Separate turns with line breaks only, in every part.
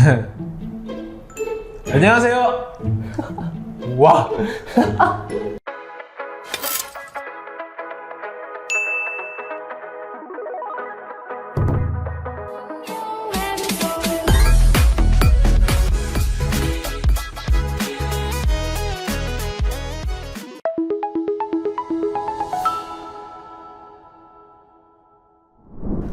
안녕하세요. 와.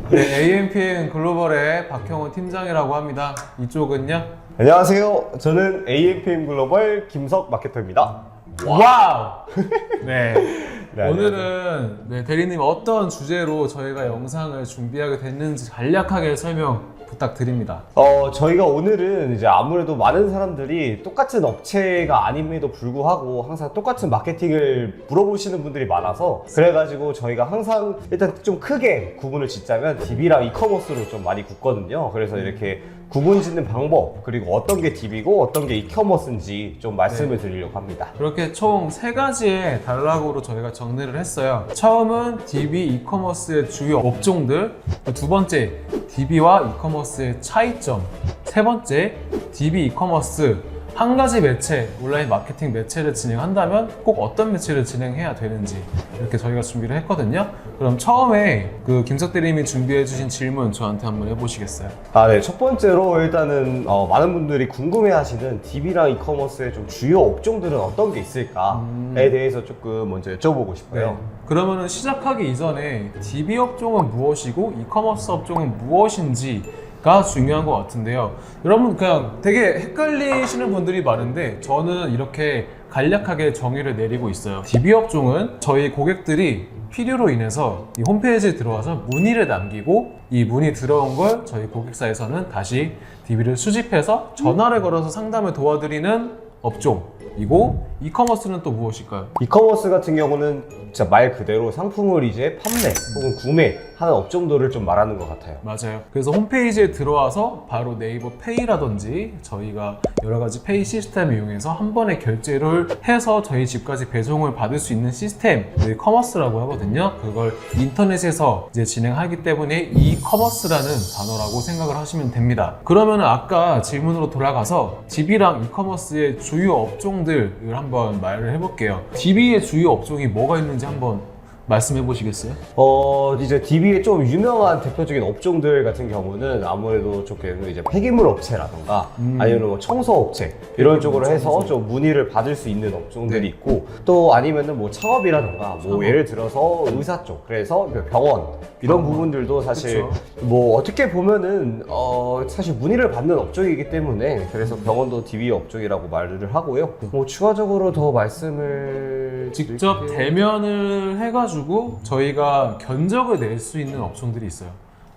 네, AMPN 글로벌의 박형원 팀장이라고 합니다. 이쪽은요?
안녕하세요. 저는 AMPM 글로벌 김석 마케터입니다.
와우! 네.
네,
오늘은 네, 대리님 어떤 주제로 저희가 영상을 준비하게 됐는지 간략하게 설명 부탁드립니다.
어, 저희가 오늘은 이제 아무래도 많은 사람들이 똑같은 업체가 아님에도 불구하고 항상 똑같은 마케팅을 물어보시는 분들이 많아서 그래가지고 저희가 항상 일단 좀 크게 구분을 짓자면 DB랑 이커머스로 좀 많이 굳거든요. 그래서 이렇게 구분 짓는 방법 그리고 어떤 게 DB고 어떤 게 이커머스인지 좀 말씀을 드리려고 합니다.
그렇게 총 세 가지의 단락으로 저희가 정리를 했어요. 처음은 DB 이커머스의 주요 업종들, 두 번째 DB와 이커머스의 차이점, 세 번째 DB 이커머스 한 가지 매체, 온라인 마케팅 매체를 진행한다면 꼭 어떤 매체를 진행해야 되는지 이렇게 저희가 준비를 했거든요. 그럼 처음에 그 김석 대리님이 준비해 주신 질문 저한테 한번 해보시겠어요?
아, 네. 첫 번째로 일단은 어, 많은 분들이 궁금해하시는 DB랑 이커머스의 좀 주요 업종들은 어떤 게 있을까에 대해서 조금 먼저 여쭤보고 싶어요.
네. 그러면은 시작하기 이전에 DB 업종은 무엇이고 이커머스 업종은 무엇인지 가 중요한 것 같은데요. 여러분 그냥 되게 헷갈리시는 분들이 많은데 저는 이렇게 간략하게 정의를 내리고 있어요. DB 업종은 저희 고객들이 필요로 인해서 이 홈페이지에 들어와서 문의를 남기고 이 문의 들어온 걸 저희 고객사에서는 다시 DB를 수집해서 전화를 걸어서 상담을 도와드리는 업종 이고 이커머스는 또 무엇일까요?
이커머스 같은 경우는 진짜 말 그대로 상품을 이제 판매 혹은 구매하는 업종들을 좀 말하는 것 같아요.
맞아요. 그래서 홈페이지에 들어와서 바로 네이버 페이라든지 저희가 여러 가지 페이 시스템을 이용해서 한 번에 결제를 해서 저희 집까지 배송을 받을 수 있는 시스템을 커머스라고 하거든요. 그걸 인터넷에서 이제 진행하기 때문에 이 커머스라는 단어라고 생각을 하시면 됩니다. 그러면 아까 질문으로 돌아가서 DB랑 이커머스의 주요 업종 들을 한번 말을 해볼게요. DB의 주요 업종이 뭐가 있는지 한번 말씀해 보시겠어요?
어, 이제 DB의 좀 유명한 대표적인 업종들 같은 경우는 아무래도 조금 이제 폐기물 업체라던가 아니면 뭐 청소 업체 이런 쪽으로 해서 좀 문의를 받을 수 있는 업종들이 있고 또 아니면은 뭐 창업이라던가 뭐. 예를 들어서 의사 쪽 그래서 그 병원 이런 부분들도 사실
그쵸.
뭐 어떻게 보면은 어 사실 문의를 받는 업종이기 때문에 그래서 병원도 DB 업종이라고 말을 하고요. 뭐 추가적으로 더 말씀을
직접
드릴게요.
대면을 해가지고 저희가 견적을 낼 수 있는 업종들이 있어요.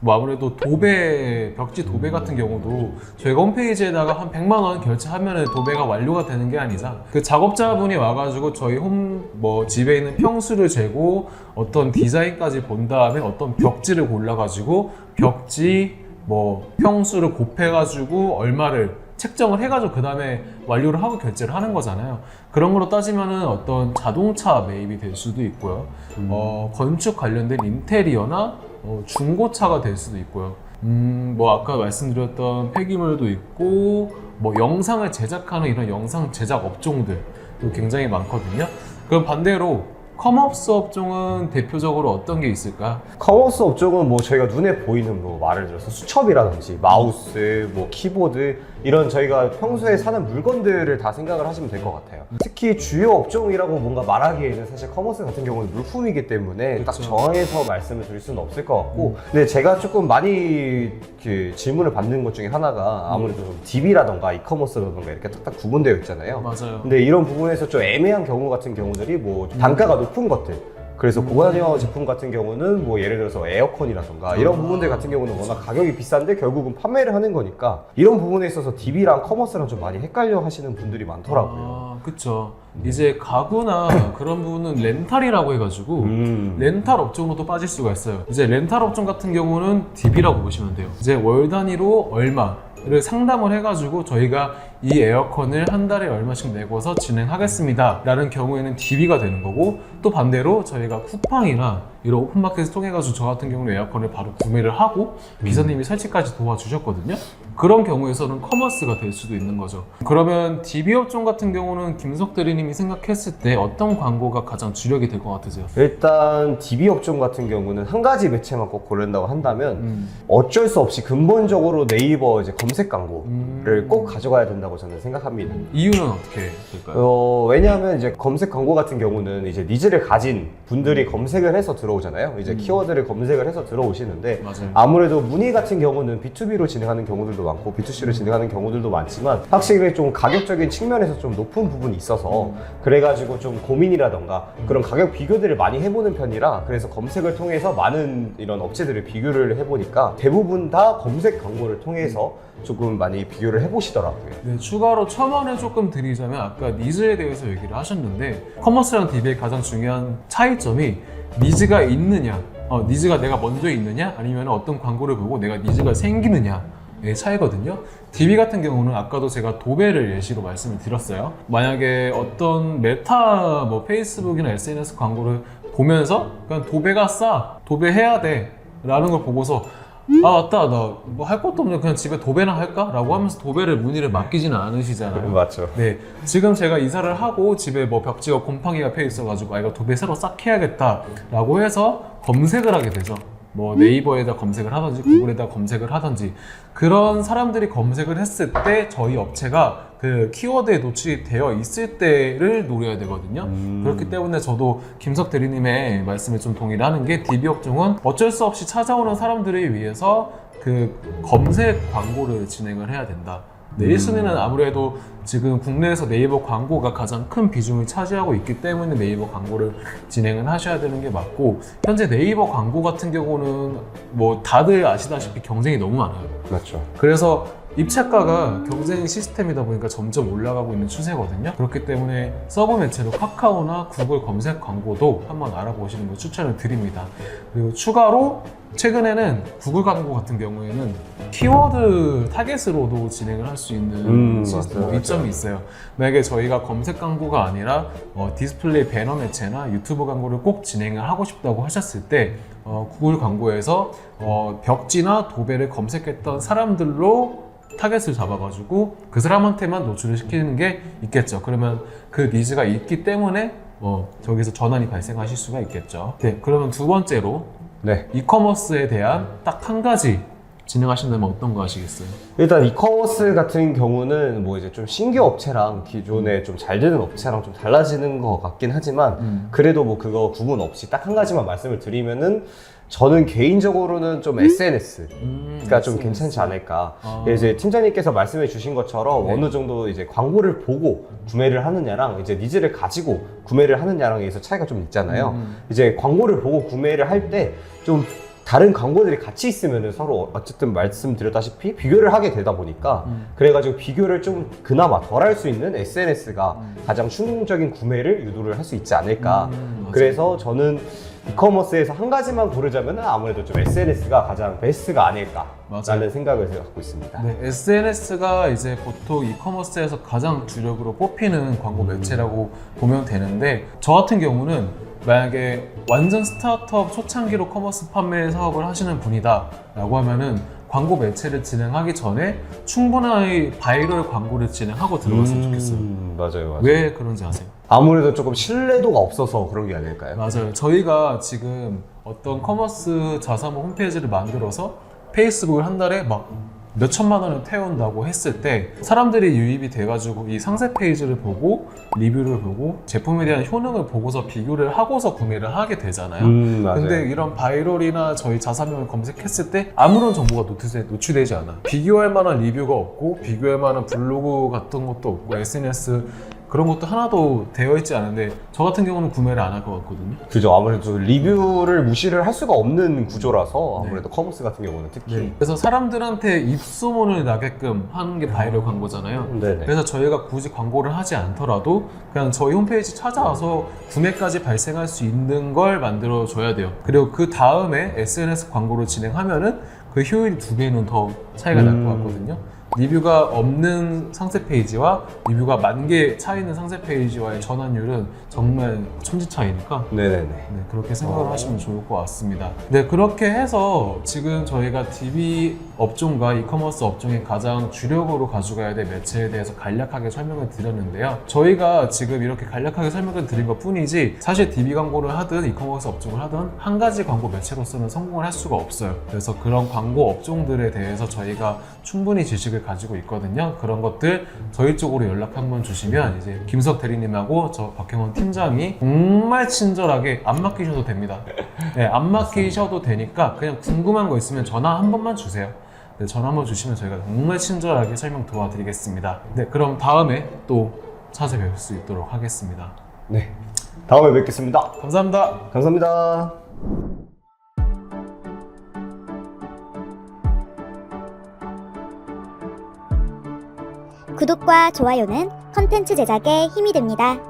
뭐 아무래도 도배, 벽지 도배 같은 경우도 저희가 홈페이지에다가 한 100만 원 결제하면 도배가 완료가 되는 게 아니라 그 작업자분이 와가지고 저희 홈 뭐 집에 있는 평수를 재고 어떤 디자인까지 본 다음에 어떤 벽지를 골라가지고 벽지 뭐 평수를 곱해가지고 얼마를 책정을 해가지고 그 다음에 완료를 하고 결제를 하는 거잖아요. 그런 거로 따지면은 어떤 자동차 매입이 될 수도 있고요. 어, 건축 관련된 인테리어나 어, 중고차가 될 수도 있고요. 음, 뭐 아까 말씀드렸던 폐기물도 있고 뭐 영상을 제작하는 이런 영상 제작 업종들도 굉장히 많거든요. 그럼 반대로 커머스 업종은 대표적으로 어떤 게 있을까?
커머스 업종은 뭐 저희가 눈에 보이는 뭐 말을 들어서 수첩이라든지 마우스, 뭐 키보드 이런 저희가 평소에 사는 물건들을 다 생각을 하시면 될 것 같아요. 특히 주요 업종이라고 뭔가 말하기에는 사실 커머스 같은 경우는 물품이기 때문에 딱
그쵸.
정해서 말씀을 드릴 수는 없을 것 같고 근데 제가 조금 많이 그 질문을 받는 것 중에 하나가 아무래도 좀 DB라던가 이커머스라던가 이렇게 딱딱 구분되어 있잖아요.
맞아요.
근데 이런 부분에서 좀 애매한 경우 같은 경우들이 뭐 단가가 높은 것들 그래서 고관여 제품 같은 경우는 뭐 예를 들어서 에어컨이라던가 이런 부분들 같은 경우는 워낙 가격이 비싼데 결국은 판매를 하는 거니까 이런 부분에 있어서 DB랑 커머스랑 좀 많이 헷갈려 하시는 분들이 많더라고요.
아, 그쵸. 이제 가구나 그런 부분은 렌탈이라고 해가지고
음.
렌탈 업종으로도 빠질 수가 있어요. 이제 렌탈 업종 같은 경우는 DB라고 보시면 돼요. 이제 월 단위로 얼마 를 상담을 해가지고 저희가 이 에어컨을 한 달에 얼마씩 내고서 진행하겠습니다. 라는 경우에는 DB가 되는 거고 또 반대로 저희가 쿠팡이나 이런 오픈마켓을 통해가지고 저 같은 경우는 에어컨을 바로 구매를 하고 비서님이 설치까지 도와주셨거든요. 그런 경우에서는 커머스가 될 수도 있는 거죠. 그러면 DB 업종 같은 경우는 김석 대리님이 생각했을 때 어떤 광고가 가장 주력이 될 것 같으세요?
일단 DB 업종 같은 경우는 한 가지 매체만 꼭 고른다고 한다면
음.
어쩔 수 없이 근본적으로 네이버 이제 검색 광고를
음.
꼭 가져가야 된다고 저는 생각합니다.
이유는 어떻게 될까요?
어, 왜냐하면 이제 검색 광고 같은 경우는 이제 니즈를 가진 분들이 검색을 해서 들어오잖아요. 이제
음.
키워드를 검색을 해서 들어오시는데
맞아요.
아무래도 문의 같은 경우는 B2B로 진행하는 경우들도 많고 B2C로 진행하는 경우들도 많지만 확실히 좀 가격적인 측면에서 좀 높은 부분이 있어서 그래가지고 좀 고민이라던가 그런 가격 비교들을 많이 해보는 편이라 그래서 검색을 통해서 많은 이런 업체들을 비교를 해보니까 대부분 다 검색 광고를 통해서 조금 많이 비교를 해보시더라고요.
네, 추가로 첨언을 조금 드리자면 아까 니즈에 대해서 얘기를 하셨는데 커머스랑 DB의 가장 중요한 차이점이 니즈가 있느냐 어, 니즈가 내가 먼저 있느냐 아니면 어떤 광고를 보고 내가 니즈가 생기느냐의 차이거든요. DB 같은 경우는 아까도 제가 도배를 예시로 말씀을 드렸어요. 만약에 어떤 메타 뭐 페이스북이나 SNS 광고를 보면서 그냥 도배가 싸 도배해야 돼 라는 걸 보고서 아 맞다. 나 뭐 할 것도 없는데 그냥 집에 도배나 할까? 라고 하면서 도배를 문의를 맡기지는 않으시잖아요.
맞죠.
네. 지금 제가 이사를 하고 집에 뭐 벽지가 곰팡이가 펴 있어가지고 아 이거 도배 새로 싹 해야겠다 라고 해서 검색을 하게 되죠 뭐 네이버에다 검색을 하든지 구글에다 검색을 하든지 그런 사람들이 검색을 했을 때 저희 업체가 그 키워드에 노출이 되어 있을 때를 노려야 되거든요
음.
그렇기 때문에 저도 김석 대리님의 말씀에 좀 동의를 하는 게 DB 업종은 어쩔 수 없이 찾아오는 사람들을 위해서 그 검색 광고를 진행을 해야 된다. 네, 1순위는 아무래도 지금 국내에서 네이버 광고가 가장 큰 비중을 차지하고 있기 때문에 네이버 광고를 진행을 하셔야 되는 게 맞고 현재 네이버 광고 같은 경우는 뭐 다들 아시다시피 경쟁이 너무 많아요.
맞죠.
그래서 입찰가가 경쟁 시스템이다 보니까 점점 올라가고 있는 추세거든요. 그렇기 때문에 서브 매체로 카카오나 구글 검색 광고도 한번 알아보시는 걸 추천을 드립니다. 그리고 추가로 최근에는 구글 광고 같은 경우에는 키워드 타겟으로도 진행을 할 수 있는
음,
시스템,
맞아요,
이점이
맞아요.
있어요. 만약에 저희가 검색 광고가 아니라 어, 디스플레이 배너 매체나 유튜브 광고를 꼭 진행을 하고 싶다고 하셨을 때 어, 구글 광고에서 어, 벽지나 도배를 검색했던 사람들로 타겟을 잡아가지고 그 사람한테만 노출을 시키는 게 있겠죠. 그러면 그 니즈가 있기 때문에 어, 저기서 전환이 발생하실 수가 있겠죠. 네, 그러면 두 번째로
네.
이커머스에 대한 딱 한 가지 진행하신다면 어떤 거 하시겠어요?
일단 이커머스 같은 경우는 뭐 이제 좀 신규 업체랑 기존에 좀 잘 되는 업체랑 좀 달라지는 것 같긴 하지만
음.
그래도 뭐 그거 구분 없이 딱 한 가지만 말씀을 드리면은 저는 개인적으로는 좀 SNS
음,
가좀 괜찮지 않을까.
아.
이제 팀장님께서 말씀해 주신 것처럼
네.
어느 정도 이제 광고를 보고 구매를 하느냐랑 이제 니즈를 가지고 구매를 하느냐랑에서 차이가 좀 있잖아요.
음.
이제 광고를 보고 구매를 할 때 좀 다른 광고들이 같이 있으면 서로 어쨌든 말씀드렸다시피 비교를 하게 되다 보니까
음.
그래가지고 비교를 좀 그나마 덜 할 수 있는 SNS가
음.
가장 충동적인 구매를 유도를 할 수 있지 않을까.
음.
그래서 저는 이커머스에서 한 가지만 고르자면 아무래도 좀 SNS가 가장 베스트가 아닐까라는
맞아요.
생각을 갖고 있습니다.
네, SNS가 이제 보통 이커머스에서 가장 주력으로 뽑히는 광고 매체라고 보면 되는데 저 같은 경우는 만약에 완전 스타트업 초창기로 커머스 판매 사업을 하시는 분이다 라고 하면은 광고 매체를 진행하기 전에 충분히 바이럴 광고를 진행하고 들어갔으면 좋겠어요
음, 맞아요, 맞아요.
왜 그런지 아세요?
아무래도 조금 신뢰도가 없어서 그런 게 아닐까요?
맞아요. 저희가 지금 어떤 커머스 자사모 홈페이지를 만들어서 페이스북을 한 달에 막 몇 천만 원을 태운다고 했을 때 사람들이 유입이 돼가지고 이 상세 페이지를 보고 리뷰를 보고 제품에 대한 효능을 보고서 비교를 하고서 구매를 하게 되잖아요.
음, 맞아요.
근데 이런 바이럴이나 저희 자사명을 검색했을 때 아무런 정보가 노출되, 노출되지 않아. 비교할 만한 리뷰가 없고 비교할 만한 블로그 같은 것도 없고 SNS 그런 것도 하나도 되어 있지 않은데 저 같은 경우는 구매를 안 할 것 같거든요.
그죠. 아무래도 리뷰를 무시를 할 수가 없는 구조라서
네.
아무래도 커머스 같은 경우는 특히.
그래서 사람들한테 입소문을 나게끔 하는 게 바이럴 광고잖아요.
네네.
그래서 저희가 굳이 광고를 하지 않더라도 그냥 저희 홈페이지 찾아와서 구매까지 발생할 수 있는 걸 만들어 줘야 돼요. 그리고 그 다음에 SNS 광고를 진행하면은 그 효율이 두 배는 더 차이가 날
음.
것 같거든요. 리뷰가 없는 상세 페이지와 리뷰가 만 개차 있는 상세 페이지와의 전환율은 정말 천지 차이니까
네네네.
네, 그렇게 생각을
어.
하시면 좋을 것 같습니다. 네, 그렇게 해서 지금 저희가 DB 업종과 이커머스 업종의 가장 주력으로 가져가야 될 매체에 대해서 간략하게 설명을 드렸는데요. 저희가 지금 이렇게 간략하게 설명을 드린 것 뿐이지 사실 DB 광고를 하든 이커머스 업종을 하든 한 가지 광고 매체로서는 성공을 할 수가 없어요. 그래서 그런 광고 업종들에 대해서 저희가 충분히 지식을 가지고 있거든요. 그런 것들 저희 쪽으로 연락 한번 주시면 이제 김석 대리님하고 저 박형원 팀장이 정말 친절하게 안 맡기셔도 됩니다. 네, 안 맡기셔도 되니까 그냥 궁금한 거 있으면 전화 한 번만 주세요. 네, 전화 한번 주시면 저희가 정말 친절하게 설명 도와드리겠습니다. 네, 그럼 다음에 또 찾아뵐 수 있도록 하겠습니다.
네. 다음에 뵙겠습니다.
감사합니다.
감사합니다.
구독과 좋아요는 컨텐츠 제작에 힘이 됩니다.